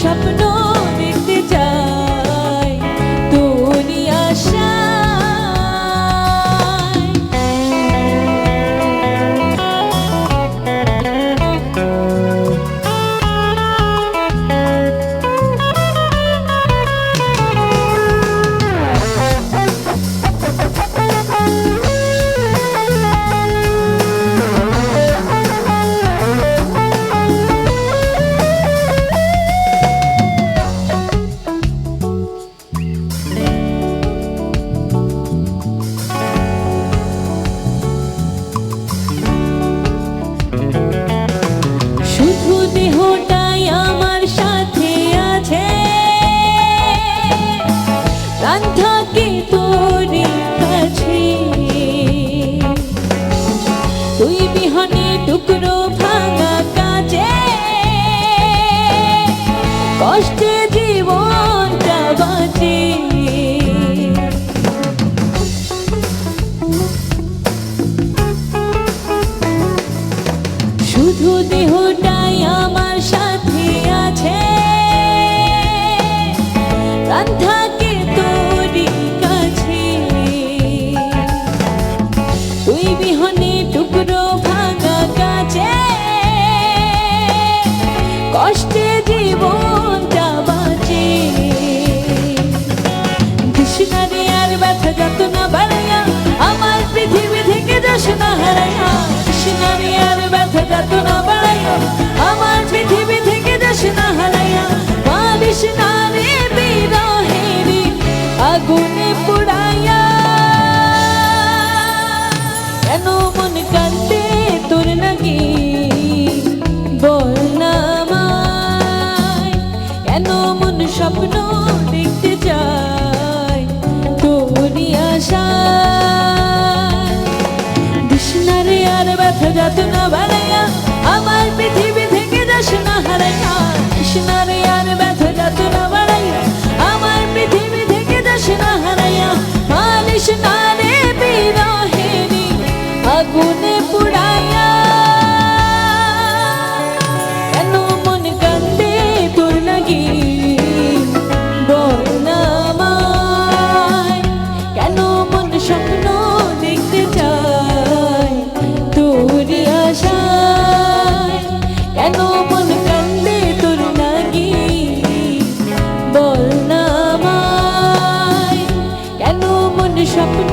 স্বপ্ন কষ্টে জীবনটা বাঁচি। শুধু দেহটাই আমার সাথে আছে। পাশে তাহারাই যত্ন বানাইয়া আমার পৃথিবী থেকে যাস না হারাইয়া কৃষ্ণারে shepherd.